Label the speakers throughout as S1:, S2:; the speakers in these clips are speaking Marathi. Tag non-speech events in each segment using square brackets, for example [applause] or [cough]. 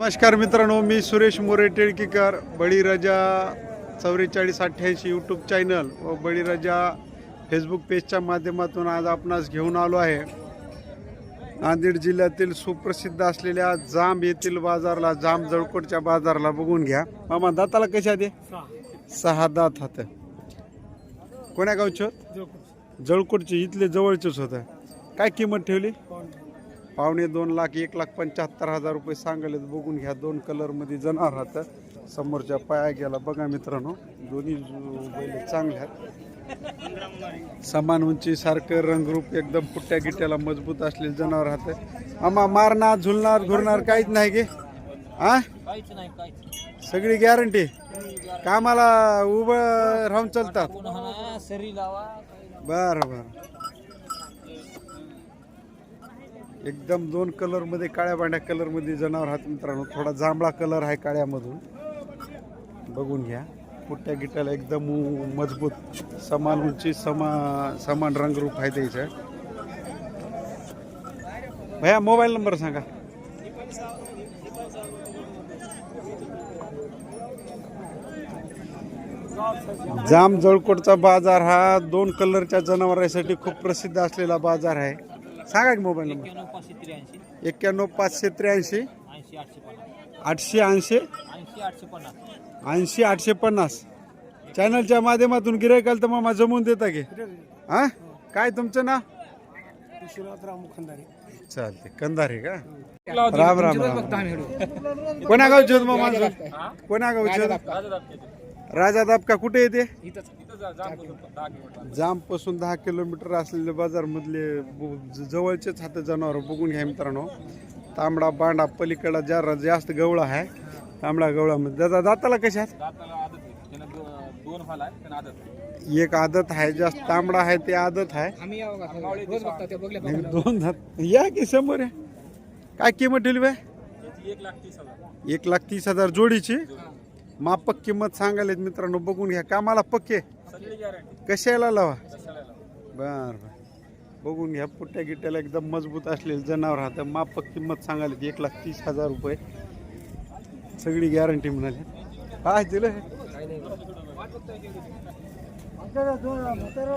S1: नमस्कार मित्रांनो मी सुरेश मोरे टिळकीकर बळीराजा चौवेचाळीस अठ्ठ्याऐंशी यूट्यूब चॅनल व बळीराजा फेसबुक पेजच्या माध्यमातून आज आपणास घेऊन आलो आहे. नांदेड जिल्ह्यातील सुप्रसिद्ध असलेल्या जांब येथील बाजारला जांब जळकोटच्या बाजारला बघून घ्या. मामा दाताला कशा दे सहा. दात हात. कोण्या गावचे होत? जळकोटचे. इथले जवळचेच होतं. काय किंमत ठेवली? पावणे दोन लाख एक लाख पंच्याहत्तर हजार रुपये सांगले बघून घ्या. दोन कलरमध्ये जनावर राहतं समोरच्या पाया गेला. बघा मित्रांनो दोन्ही बैल चांगले आहेत. समान उंची सारखं रंगरूप एकदम पुट्ट्या गिट्ट्याला मजबूत असलेले जनावर राहतं. आम्हा मारणार झुलणार घुरणार काहीच नाही गे आ? सगळी गॅरंटी कामाला उभं राहून चालतात. बरं बरं. एकदम दोन कलरमध्ये काळ्या बांड्या कलरमध्ये जनावर हात मित्रांनो. थोडा जांभळा कलर आहे काळ्यामधून. बघून घ्या. पुट्ट्या गिट्याला एकदम मजबूत समान उंची समा समान रंगरूप आहे त्याचं. भैया मोबाईल नंबर सांगा. जाम जळकोटचा बाजार हा दोन कलरच्या जनावरांसाठी खूप प्रसिद्ध असलेला बाजार आहे. सांगा की मोबाईल नंबर
S2: एक्क्याण्णव पाचशे त्र्याऐंशी.
S1: एक्क्याण्णव पाचशे त्र्याऐंशी
S2: ऐंशी आठशे पन्नास
S1: आठशे ऐंशी.
S2: ऐंशी आठशे पन्नास.
S1: ऐंशी आठशे पन्नास चॅनलच्या माध्यमातून गिरायकाल तर मग जमवून देता की. हा? काय तुमचं नाव? चालते कंधारे का? राम राम राम. कोणा गावचे होत मामा कोण्या गावचे होत? राजा दाबका. कुठे येते जाम पासून दहा किलोमीटर असलेले बाजार मधले जवळचेच हात जनावर बघून घ्या मित्रांनो. तांबडा बांडा पलीकडा जरा जास्त गवळा आहे तांबडा गवळामध्ये. दादा दाताला कशात
S2: दोन हॉल आहे पण आदत
S1: एक आदत आहे जास्त तांबडा आहे ते आदत आहे.
S2: आम्ही रोज बघता ते बघले
S1: आणि दोन दात या की समोर आहे? काय किंमत ठेवली बाय
S2: एक लाख तीस हजार.
S1: एक लाख तीस हजार जोडीची? मापक किंमत सांगायला मित्रांनो बघून घ्या. कामाला पक्के? कशाला लावा? बर बर. बघून घ्या पुट्ट्या गिट्ट्याला एकदम मजबूत असलेलं जनावर राहतं मापक किंमत सांगायला एक लाख तीस हजार रुपये. सगळी गॅरंटी म्हणाली. काय दिलं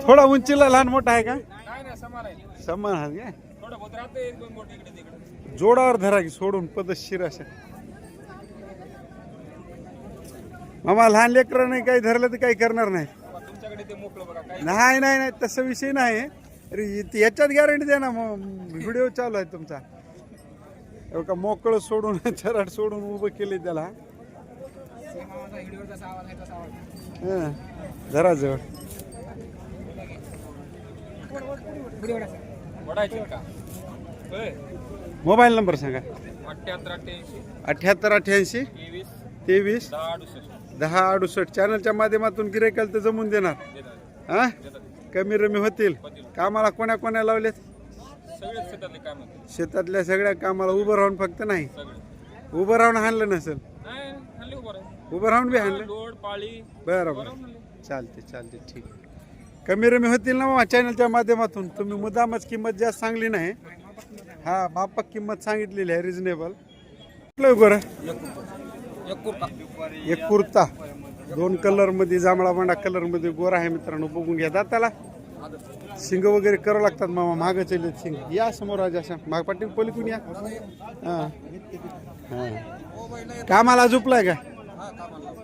S1: थोडा उंचीला लहान मोठा आहे का?
S2: समान आहे.
S1: आहे का? जोडावर धरा की सोडून पदशीर अशा. मामा लहान लेकरं नाही काही धरलं तर काही करणार नाही.
S2: ते मोकळं बघा काय
S1: नाही नाही नाही तसं विषय नाही. अरे इ- याच्यात गॅरंटी द्या ना मग व्हिडिओ चालू आहे तुमचा. हो का मोकळं सोडून [laughs] चराट सोडून उभं केले त्याला. हं, धरा जवळ.
S2: वडायचे का?
S1: मोबाईल नंबर सांगा.
S2: अठ्ठ्याहत्तर अठ्ठ्याऐंशी
S1: अठ्याहत्तर अठ्याऐंशी
S2: तेवीस
S1: तेवीस
S2: दहा अडुसष्ट.
S1: दहा अडुसष्ट चॅनलच्या माध्यमातून गिरायकाल तर जमून देणार. हा? कमी रमी होतील. कामाला कोण्या कोण्या लावलेत? शेतातल्या सगळ्या कामाला उभं राहून फक्त नाही. उभं राहून हाणलं नसेल.
S2: उभं
S1: राहून बी हाणलं.
S2: बरोबर.
S1: बरं बरं चालते चालते ठीक आहे. कमी रमी होतील ना मग चॅनलच्या माध्यमातून? तुम्ही मुद्दामच किंमत जास्त सांगली नाही. हा मापक किंमत सांगितलेली आहे रिजनेबल कुठलं बरं एक कुर्ता. दोन कलरमध्ये जांभळा मांडा कलरमध्ये गोरा आहे मित्रांनो बघून घ्या दाताला. शिंग वगैरे करावं लागतात मामा माग चले शिंग. या समोर आज अशा माग पाटील पलीकडून या. हां. हां. कामाला झुपलाय का?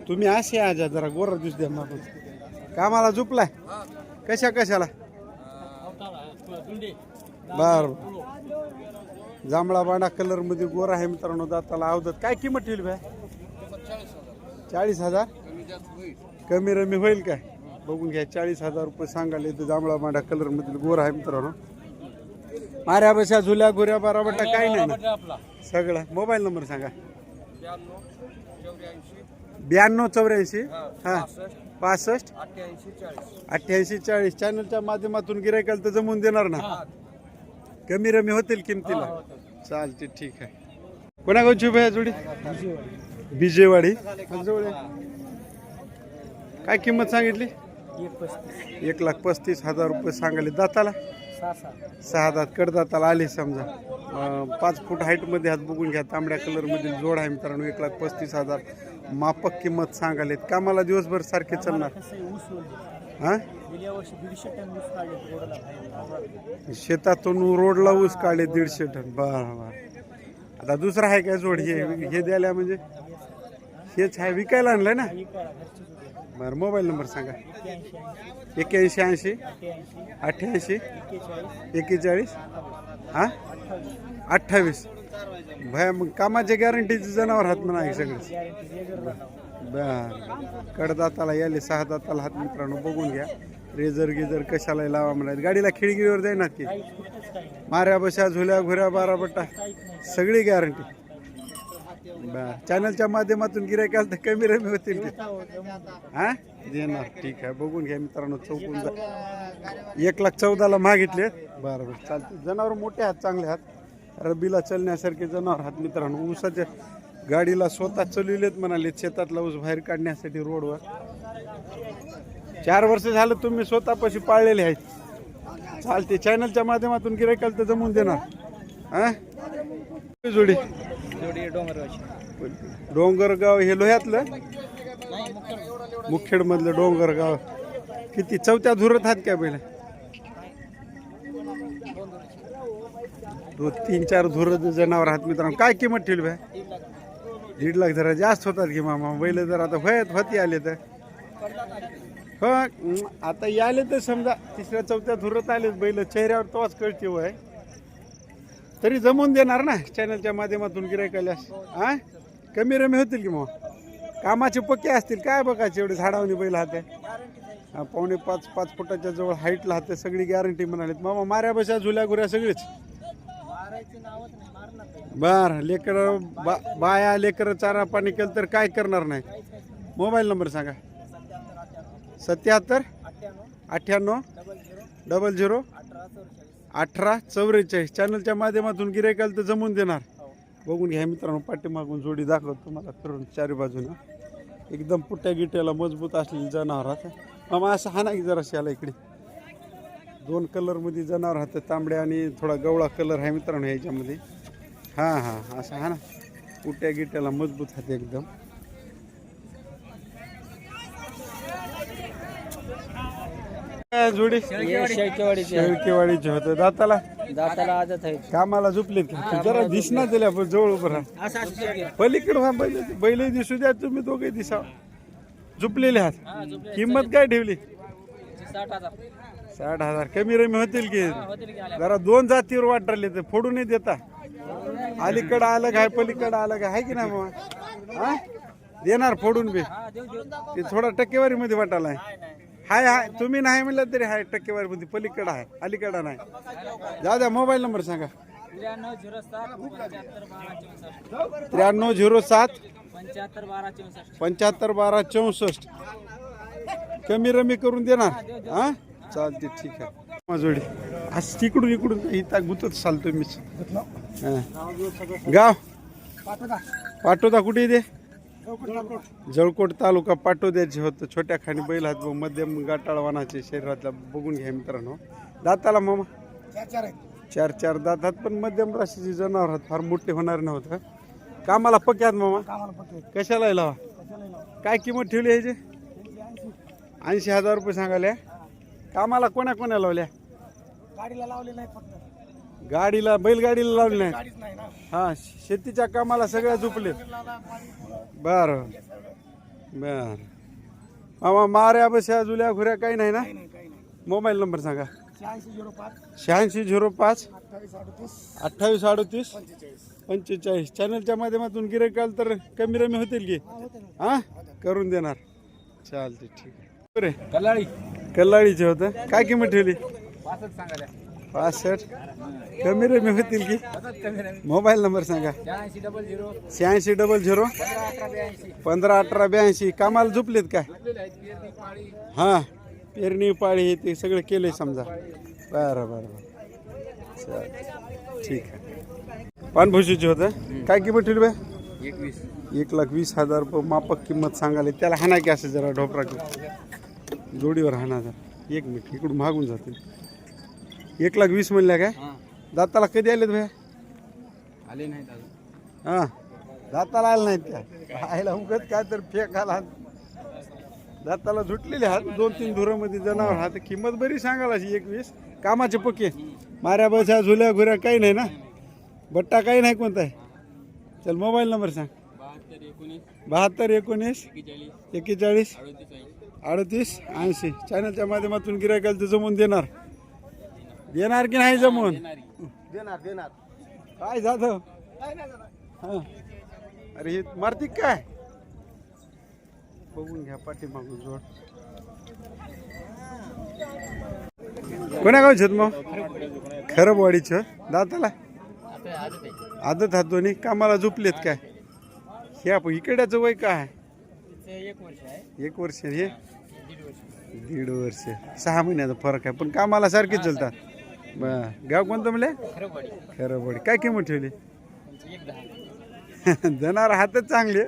S1: तुम्ही असे आज जरा गोरा दिस द्या मागून. कामाला झुपलाय? कशा कशाला? बर. जांभळा बांडा कलरमध्ये गोरा आहे मित्रांनो दाताला अवदत काय किंमत ठेवली भाई चाळीस हजार? कमी रमी होईल काय? बघून घ्या चाळीस हजार रुपये सांगायला इथं जांभळा बांडा कलर मधील गोरा आहे मित्रांनो. माऱ्या बशा झुल्या गुऱ्या बाराबट्टा काही नाही ना. सगळं. मोबाईल नंबर सांगा.
S2: ब्याण्णव चौऱ्याऐंशी.
S1: हा पासष्ट.
S2: अठ्ठ्याऐंशी चाळीस.
S1: चॅनलच्या माध्यमातून गिरायकाल तर जमून देणार ना. कमी रमी होतील किमतीला. चालते ठीक आहे. कोणा गावची भया जोडी? बिजेवाडी काय किंमत सांगितली? एक लाख पस्तीस हजार रुपये सांगायले. दाताला?
S2: सहा सहा
S1: दात कडदाताला आले समजा. पाच फूट हाईटमध्ये हात बघून घ्या. तांबड्या कलरमधील जोड आहे मित्रांनो. एक लाख पस्तीस हजार. मापक किंमत सांगालेत कामाला दिवसभर सारखे चालणार. हां? शेतातून रोडला ऊस काढले दीडशे टन. बरं बरं. आता दुसरा आहे काय जोड? हे हे द्यायला म्हणजे? हेच आहे विकायला आणलंय ना? बरं मोबाईल नंबर सांगा.
S2: एक्क्याऐंशी ऐंशी, अठ्ठ्याऐंशी एक्केचाळीस
S1: हां?
S2: अठ्ठावीस.
S1: भया मग कामाच्या गॅरंटीचे जनावर हात म्हणा आहे सगळं.
S2: बरं.
S1: बर कडदाताला याले सहा दाताला हात मित्रांनो बघून घ्या. रेझर गिजर कशाला लावा म्हणायत गाडीला खिडकीवर जाईना की. माऱ्या बशा झुल्या घुऱ्या बारा बट्टा. सगळी गॅरंटी बर चॅनलच्या माध्यमातून गिरायक आलं तर कमी रमी होतील
S2: हो.
S1: हा? देणार ठीक आहे. बघून घ्या मित्रांनो चौकून जा. एक लाख चौदाला मागितले. बरं बरं. चालते जनावर मोठे आहेत चांगले आहेत. रबीला चलण्यासारखे जनावर आहेत मित्रांनो. ऊसाच्या गाडीला स्वतः चलविलेत म्हणाले शेतातला ऊस बाहेर काढण्यासाठी रोडवर. चार वर्ष झालं तुम्ही स्वतःपाशी पाळलेले आहेत. चालते चॅनलच्या माध्यमातून गिरायकाला तर जमून देणार. हा? जोडी?
S2: जोडी डोंगरगावची.
S1: डोंगरगाव हे लोह्यातलं? मुखेड. मधलं डोंगरगाव. किती? चौथ्या धुरत आहेत काय पहिले दो तीन चार धुरत जनावर आहात मित्रांनो. काय किंमत ठेवली बाय दीड लाख जरा जास्त होतात की मामा. बैल जर आता वयात होती आले तर. हो हं, आता याले तर समजा तिसऱ्या चौथ्या धुरत आले बैल. चेहऱ्यावर तोच कळते वय. तरी जमवून देणार ना चॅनलच्या माध्यमातून गिरायकाला हा? कमी रमी होतील की मग? कामाचे पक्के असतील. काय बघायचे? एवढे झाडावणी बैल हाते. पावणे पाच पाच फुटाच्या जवळ हाईट हाते. सगळी गॅरंटी म्हणालीत. मामा माऱ्या बशा झुल्या गुऱ्या सगळीच. बर लेकर बा बाया लेकर चारा पाणी केलं तर काय करणार नाही? मोबाईल नंबर सांगा. सत्याहत्तर
S2: अठ्ठ्याण्णव डबल झिरो
S1: डबल झिरो
S2: अठरा चौवेचाळीस
S1: चॅनलच्या माध्यमातून गिरायकाला तर जमून देणार. बघून घ्या मित्रांनो पाठीमागून जोडी दाखवतो तुम्हाला फिरून चारी बाजूनं. एकदम पुट्या गिट्याला मजबूत असलेली जनावर आता मामा असं हा ना की जराशी आला इकडे. दोन कलरमध्ये जनावर राहतं तांबड्या आणि थोडा गवळा कलर आहे मित्रांनो ह्याच्यामध्ये हां हां असं हा ना. पुट्या गिट्याला मजबूत राहते एकदम. काय जोडी?
S2: शेळकेवाडीचे
S1: होतं. दाताला?
S2: दाताला आदत आहे.
S1: कामाला झोपलेत का? जरा दिसना दिल्या जवळ उभं राहा. पलीकडे बैल बैल दिसू द्या तुम्ही दोघे दिसा. झुपलेले आहात. किंमत काय ठेवली?
S2: साठ हजार.
S1: साठ हजार. कमी रमी होतील की? जरा दोन जातीवर वाट राहिले तर फोडून नाही देता. अलीकडं आलं काय पलीकडं आलं काय आहे की नाही मग हा? देणार फोडून बी.
S2: हा
S1: ते थोडा टक्केवारी मध्ये वाटालाय हाय हाय. तुम्ही नाही म्हणलं तरी हाय टक्केवारी मध्ये पलीकडं आहे अलीकडं नाही. जाऊ द्या मोबाईल नंबर सांगा.
S2: त्र्याण्णव झिरो सात पंच्याहत्तर बारा चौसष्ट.
S1: कमी रमी करून देणार हा चालते ठीक आहे. माजोडी. आज तिकडून इकडून इथं गुतत चालतो मी. गाव? पाटोदा कुठे येते जळकोट तालुका पाटोद्याचे होतं. छोट्या खाणी बैल हात व मध्यम गाटाळवानाचे शरीरातला बघून घ्या मित्रांनो. दाताला मामा? चार चार दात आहेत पण मध्यम राशीचे जनावर आहेत. फार मोठे होणार नव्हतं कामाला पक्यात मामा? कशाला लावा? काय किंमत ठेवली ह्याची? ऐंशी हजार रुपये सांगाल्या कामाला कोण्या कोण्या लावल्या?
S2: गाडीला लावले नाही फक्त.
S1: गाडीला बैलगाडीला लावली नाही? हा शेतीच्या कामाला सगळ्या झुपले बर. बर. मामा माऱ्या बस्या जुल्या घुऱ्या काही नाही ना?
S2: काही नाही
S1: मोबाईल नंबर सांगा.
S2: शहाऐंशी झिरो पाच. अठ्ठावीस अडतीस. पंचेचाळीस.
S1: चॅनलच्या माध्यमातून गिरायक आलं तर कमी रमी होतील की? हा करून देणार. चालते ठीक आहे. बरे.
S2: कलाळी
S1: कल्लाळीचे होतं. काय किंमत ठेवली?
S2: पासष्ट.
S1: कमी रमी होतील की. मोबाईल नंबर सांगा.
S2: शहाऐंशी डबल झिरो. पंधरा अठरा ब्याऐंशी.
S1: कामाला झुपलेत काय? हां. पेरणी पाळी हे ते सगळं केलंय समजा. बरं बरं बरं. चल ठीक आहे. पानभुशीचे होतं? काय किंमत ठेवली बाय
S2: एकवीस
S1: एक लाख वीस हजार रुपये मापक किंमत सांगायला. त्याला हाना की असं जरा ढोपरा जोडीवर हाना जरा एक मिनिट इकडून मागून जाते एक लाख वीस म्हणल्या काय?
S2: हां.
S1: दाताला कधी आलेत भाई
S2: आले नाहीत अजून.
S1: हा. दाताला आले नाहीत त्या आयला उगत काय तर फेक आला. दाताला झुटलेले हात दोन तीन धुरामध्ये जनावर हात. किंमत बरी सांगाल अशी एक वीस. कामाचे पक्के माऱ्या बसा झुल्या घुऱ्या काही नाही ना? बट्टा काही नाही कोणता आहे? चल मोबाईल नंबर सांग.
S2: बहात्तर एकोणीस.
S1: बहात्तर एकोणीस.
S2: एक्केचाळीस अडतीस
S1: अडतीस ऐंशी. चॅनलच्या माध्यमातून गिरायकाला तर जमून देणार. देणार की नाही जमून? देणार देणार काय जाधव हा. अरे हे मारती काय? बघून घ्या पाठीमागून जोड. कोण्या गावचे मग? खरं वाडीचं दाताला? आदत हात दोन्ही. कामाला झोपलेत काय? हे आपण इकड्याचं वय काय?
S2: एक वर्ष आहे.
S1: एक वर्ष हे?
S2: दीड वर्ष.
S1: दीड वर्ष. सहा महिन्याचा फरक आहे. पण कामाला सारखे चालतात. बर. गाव कोणतं म्हणले?
S2: खरं पडी
S1: खरं बडी काय किंमत ठेवली?
S2: एक दहा
S1: देणार हातच चांगले.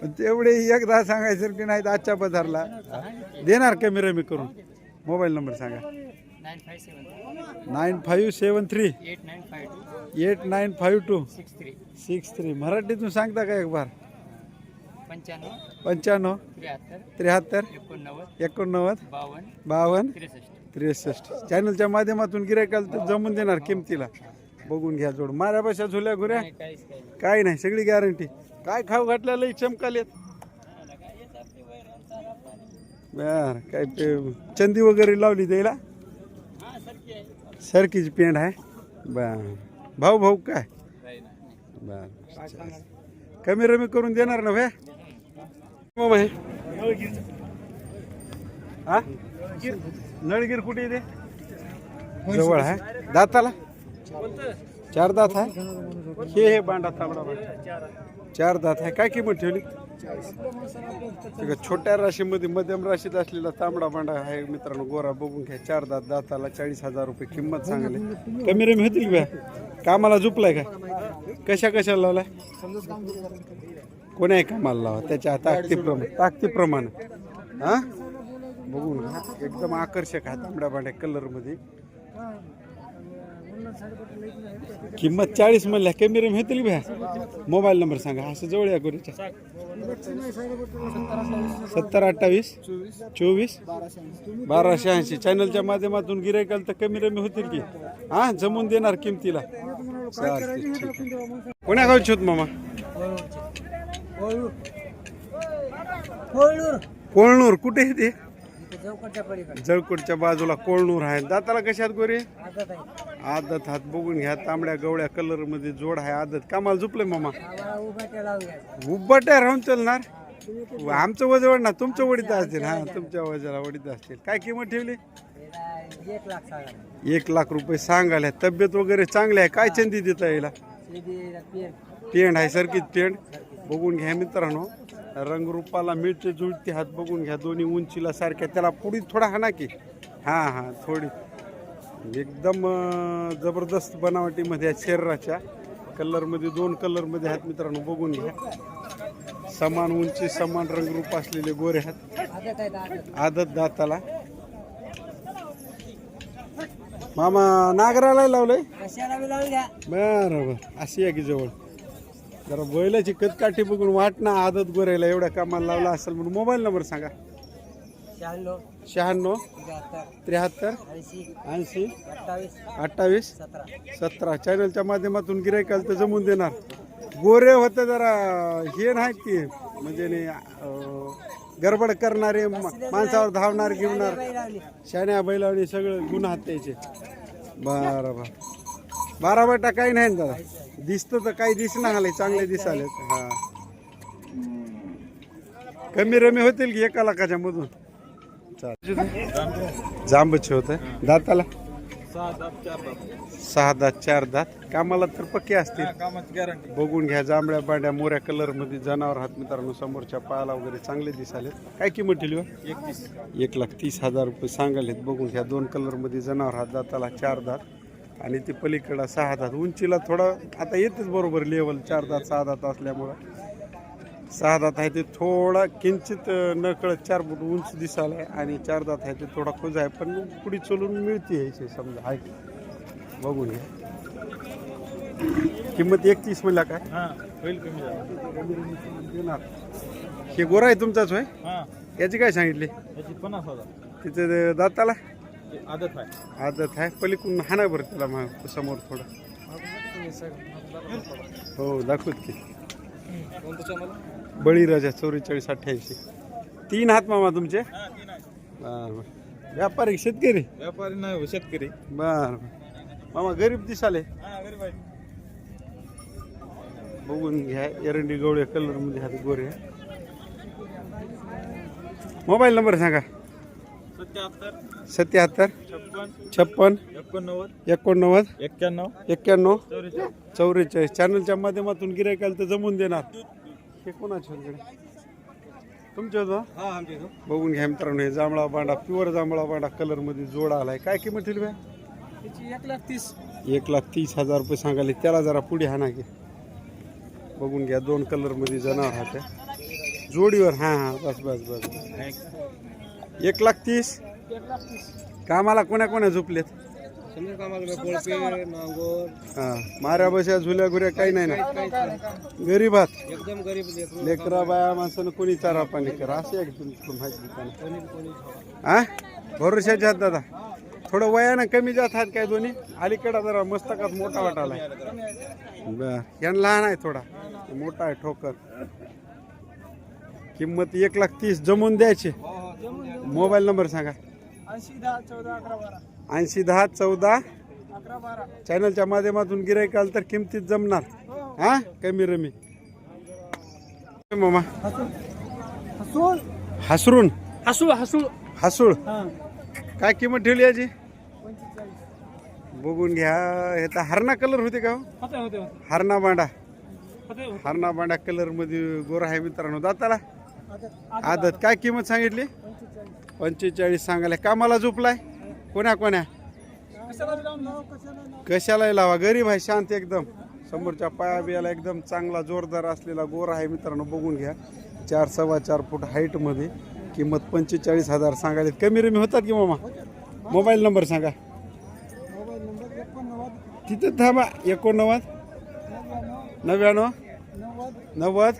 S1: पण तेवढे एकदा सांगायसारखे नाहीत आजच्या पदारला. देणार कमी रमी करून. मोबाईल नंबर सांगा.
S2: Nine
S1: five seven three.
S2: Eight nine
S1: five two.
S2: Six three.
S1: मराठीतून सांगता का एक बार
S2: पंच्याण्णव
S1: पंच्याण्णव.
S2: त्र्याहत्तर
S1: त्र्याहत्तर.
S2: एकोणनव्वद.
S1: एकोणनव्वद.
S2: बावन्न.
S1: बावन्न.
S2: त्रेसष्ट.
S1: चॅनलच्या माध्यमातून गिरायकाला तर जमून देणार किमतीला. बघून घ्या जोड. माऱ्या बशा झुल्या घुऱ्या. काय नाही. सगळी गॅरंटी काय खाऊ घातल्याला चमकालेत बर काय पे चंदी वगैरे लावली द्यायला
S2: हां
S1: सरकीची पेंड आहे. बर. भाऊ भाऊ काय? बर. कमी रमी करून देणार ना भ्या? मग आहे हा? नळगीर कुठे येते जवळ आहे. दाताला? चार दात आहे. हे हे बांडा तांबडा बांडा. चार दात आहे. काय किंमत ठेवली? आहे. छोट्या राशीमध्ये मध्यम राशीत असलेला तांबडा बांडा आहे. मित्रांनो गोरा बघून घ्या. चार दात दाताला चाळीस हजार रुपये किंमत सांगले. कमी रमी होतील बॅ? कामाला झुपलाय का? कशा कशाला लावलाय? कोण्याही कामाला लावा? त्याच्या ताकदीप्रमाणे ताकदीप्रमाणे हा? बघून घ्या. एकदम आकर्षक आहे तांबड्या बांड्या कलरमध्ये किंमत चाळीस म्हणल्या कमी रमी होतील भ्या. मोबाईल नंबर सांगा असं जवळ या गुरुच्या. सत्तर अठ्ठावीस चोवीस बाराशे ऐंशी. चॅनलच्या माध्यमातून गिरायकाल तर कमी रमी होतील की? हा जमून देणार किमतीला. चालते ठीक आहे. कोण्या गावचे होत मामा? कोळनूर. कुठे आहे ते?
S2: चौकटच्या पलीकडे
S1: जळकोटच्या बाजूला कोळनूर आहे. दाताला कशात गोरे?
S2: आदत
S1: हात बघून घ्या. तांबड्या गवळ्या कलरमध्ये जोड आहे. आदत. कामाला झुपले मामा. उब्बाट्या राहून चालणार? आमचं वजन वाढणार. तुमचं वडीत असतील. हा तुमच्या वजाला वडीत असतील. काय किंमत ठेवली?
S2: एक लाख सांगा.
S1: एक लाख रुपये सांगायला. तब्येत वगैरे चांगली आहे? काय चंदी देता येईल पेंड. आहे सरकीत पेंड. बघून घ्या मित्रांनो. रंगरूपाला मिळते जुळते हात बघून घ्या. दोन्ही उंचीला सारख्या. त्याला पुढी थोडा हाना की. हां हां थोडी. एकदम जबरदस्त बनावटीमध्ये आहे शरीराच्या. कलरमध्ये दोन कलरमध्ये आहेत मित्रांनो बघून घ्या. समान उंची समान रंगरूप असलेले गोरे आहेत
S2: आदत
S1: दाताला. मामा नागराला लावलंय?
S2: कशाला बी लावूया
S1: बरं बरं. अशी आहे की जवळ. जरा बैलाची कतकाठी बघून वाट ना आदत गोरायला एवढ्या कामाला लावला असेल म्हणून मोबाईल नंबर सांगा.
S2: शहाण्णव
S1: शहाण्णव
S2: त्र्याहत्तर
S1: त्र्याहत्तर
S2: ऐंशी
S1: ऐंशी
S2: अठ्ठावीस
S1: अठ्ठावीस
S2: सतरा.
S1: सतरा. चॅनलच्या माध्यमातून गिरायकाल तर जमून देणार. गोरे होते जरा हे नाही की म्हणजे ने, अं, गडबड करणारे मा- माणसावर धावणार गिवणार.
S2: लावली
S1: शाण्या बैलावणी सगळं गुण हात त्याचे बरं बरं. बारा बेटा काही नाही ना दादा? दिसतं तर काही दिसणार आले चांगले दिसाले हा. कमी रमी होतील की एका लाखाच्या मधून? जांबचे होते. दाताला? सहा दात चार दात. कामाला तर पक्के असतील. बघून घ्या जांभळ्या बांड्या मोऱ्या कलरमध्ये जनावर हात मित्रांनो समोरच्या पायाला वगैरे चांगले दिसाले काय किंमत ठेवली हो? एक लाख तीस हजार रुपये सांगायलेत. बघून घ्या दोन कलरमध्ये जनावर हात दाताला चार दात. आणि ते पलीकडं सहा दात उंचीला थोडं आता येतेच बरोबर लेवल चार दात सहा दात असल्यामुळं. सहा दात आहे ते थोडा किंचित नकळत चार फूट उंच दिसायला आणि चार दात आहे ते थोडा खोज आहे पण पुढे चलून मिळते यायचे समजा आहे बघून घ्या. किंमत एकतीस म्हणला काय
S3: हा
S1: देणार हे गोरा आहे तुमचाच होय?
S3: हा.
S1: याची काय सांगितली?
S3: याची पन्नास हजार.
S1: तिथे दाताला?
S3: आदत आहे.
S1: आदत आहे. पलीकडून हाना बरं त्याला मग समोर थोडं. हो दाखवत की. बळीराजा चौवेचाळीस अठ्ठ्याऐंशी. तीन हात मामा तुमचे?
S3: हा
S1: बरं. व्यापारी शेतकरी?
S3: व्यापारी नाही हो, शेतकरी.
S1: बर मामा गरीब दिसाले. बघून घ्या एरंडी गवळ्या कलरमध्ये हात गोरे मोबाईल नंबर सांगा.
S3: सत्याहत्तर.
S1: सत्याहत्तर
S3: छप्पन
S1: छप्पन
S3: एकोणनव्वद
S1: एकोणनव्वद
S3: एक्क्याण्णव
S1: एक्क्याण्णव
S3: चौवेचाळीस.
S1: चॅनलच्या माध्यमातून गिरायकाला तर जमून देणार. हे कोणाच्या कडे तुमच्या होतं?
S3: हा
S1: बघून घ्या मित्रांनो हे जांभळा बांडा प्युअर जांभळा बांडा कलरमध्ये जोडा आलाय. काय किंमत ठेवली बा?
S2: त्याची एक लाख तीस.
S1: एक लाख तीस हजार रुपये सांगाले त्याला जरा पुढे हाना घे. बघून घ्या दोन कलरमध्ये जनावर हात आहे. जोडीवर हा हा बस बस बस. एक लाख तीस. कामाला कोण्या कोण्या झोपलेत? हा माऱ्या बशा झुल्या घुऱ्या काही नाही ना? गरीबात
S3: एकदम गरीब लेकरू.
S1: लेकरा बाया माणसानं कोणी चारा पाणी करा? असे आहे तुमचं माहिती हा? भरोशाचे हात दादा. थोडं वयानं कमी जात आहेत काय दोन्ही? अलीकडा जरा मस्तकात मोठा वाटालाय बर. यानं लहान आहे थोडा. मोठा आहे ठोकर. किंमत एक लाख तीस. जमून द्यायचे. मोबाईल नंबर सांगा.
S2: ऐंशी दहा चौदा अकरा बारा.
S1: ऐंशी दहा चौदा.
S2: अकरा बारा.
S1: चॅनलच्या माध्यमातून गिरायकाल तर किमतीत जमणार. हा कमी रमी. मामा. हसरून.
S2: हसू हसू.
S1: हसूळ.
S2: हा.
S1: काय किंमत ठेवली याची?
S2: पंचेचाळीस.
S1: बघून घ्या. हे तर हरणा कलर होते का हो?
S2: होते होते होते.
S1: हरणा बांडा.
S2: होते
S1: हरणा बांडा कलरमध्ये गोरा आहे मित्रांनो. दाताला?
S2: आदत.
S1: आदत. काय किंमत सांगितली?
S2: पंचेचाळीस.
S1: पंचेचाळीस सांगायला. कामाला झोपलाय? कोण्या कोण्या?
S2: कशाला लावा.
S1: गरीब आहे शांत एकदम. समोरच्या पाया बियाला एकदम चांगला जोरदार असलेला गोर आहे मित्रांनो बघून घ्या. चार सव्वा चार फूट हाईटमध्ये किंमत पंचेचाळीस हजार सांगायला. कमी रमी होतात की मामा? मोबाईल नंबर सांगा.
S2: मोबाईल
S1: तिथं थांबा. एकोणनव्वद
S2: नव्याण्णव नव्वद
S1: नव्वद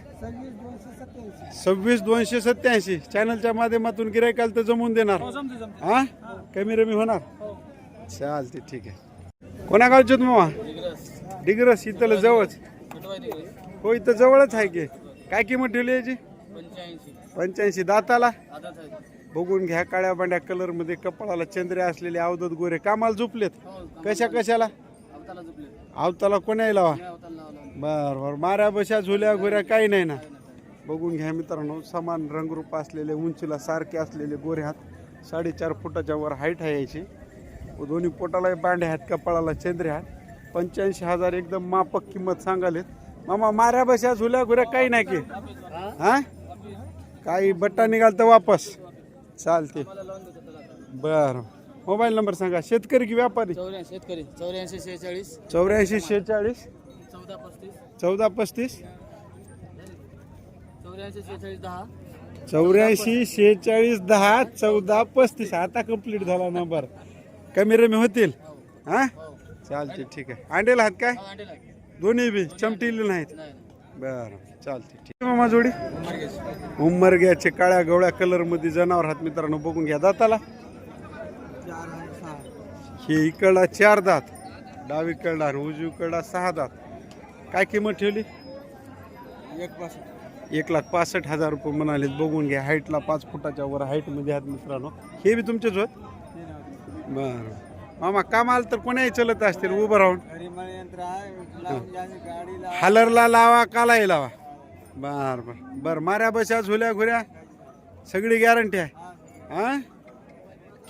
S2: सव्वीस दोनशे सत्याऐंशी
S1: चॅनलच्या माध्यमातून गिरायकाल तर जमून देणार.
S2: हो
S1: हा? कमी रमी होणार?
S2: हो.
S1: चालते ठीक आहे. कोणा गावचे मामा? डिग्रस इथं जवळच. हो इथं जवळच आहे की. काय किंमत ठेवली याची?
S2: पंच्याऐंशी.
S1: दाताला? बघून घ्या काळ्या बांड्या कलरमध्ये कपाळाला चंद्रे असलेले अवधत गोरे. कामाला झोपलेत? कशा कशाला?
S2: अवताला
S1: कोणाही लावा? बर बर. माऱ्या बशा झुल्या घुऱ्या काही नाही ना. बघून घ्या मित्रांनो समान रंगरूप असलेले उंचीला सारखे असलेले गोरे हात साडेचार फुटाच्या वर हाईट आहे याची. व दोन्ही पोटाला बांडे आहेत कपाळाला चंद्रे आहेत पंच्याऐंशी हजार एकदम मापक किंमत सांगालेत. मामा माऱ्या बशा झुल्या घुऱ्या काही नाही की. हा? काही बट्टा निघाल तर वापस. चालते. बर. मोबाईल नंबर सांगा. शेतकरी की व्यापारी?
S2: शेतकरी. चौऱ्याऐंशी शेहेचाळीस.
S1: चौऱ्याऐंशी शेहेचाळीस.
S2: चौदा पस्तीस.
S1: चौदा पस्तीस.
S2: चौऱ्याऐंशी शेहेचाळीस दहा.
S1: चौदा पस्तीस. आता कंप्लीट झाला नंबर कमी रमी होतील. हा? चालते ठीक आहे. अंडेल आहात काय? दोन्ही बी. चमटीले नाहीत.
S2: नाही
S1: बरं चालते ठीक आहे. मामा जोडी? उमरग्याचे काळ्या गवळ्या कलरमध्ये जनावर हात मित्रांनो बघून घ्या दाताला. हे इकडला चार दात. डावीकडला उजवीकडला सहा दात. काय किंमत ठेवली?
S3: एक पास
S1: एक लाख पासष्ट हजार रुपये म्हणाले बघून घ्या हाईटला पाच फुटाच्या वर हाईटमध्ये आहात मित्रांनो. हे बी तुमचेच होत? बरं. मामा कामाला तर कोणाही चलत असतील उभं राहून? हालरला लावा कालाही लावा. बर बर. बर माऱ्या बशा झुल्या घुऱ्या. सगळी गॅरंटी आहे. हा?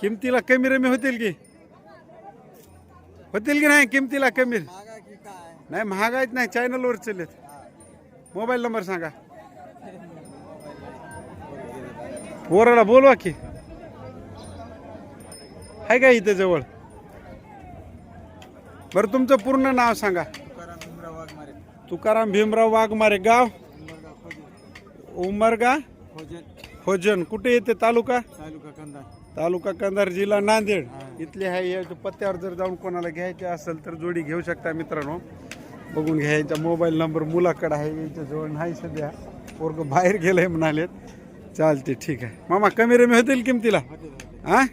S1: किमतीला कमी रमी होतील की? होतील की नाही किमतीला कमी? नाही महागायत नाही चॅनलवर चलत. मोबाईल नंबर सांगा. पोराला बोलवा की. आहे का इथं जवळ? बरं तुमचं पूर्ण नाव सांगा. तुकाराम भीमराव वाघमारे गाव? उमरगा? खोजन. कुठे येते तालुका?
S3: तालुका
S1: कंधार जिल्हा नांदेड. इथले आहे पत्त्यावर जर जाऊन कोणाला घ्यायचे असेल तर जोडी घेऊ शकता मित्रांनो. बघून घ्यायचा मोबाईल नंबर मुलाकडे आहे याच्या जवळ नाही सध्या. पोरग बाहेर गेलंय म्हणालेत. चालते ठीक आहे. मामा कमी रमी होतील किमतीला? हा?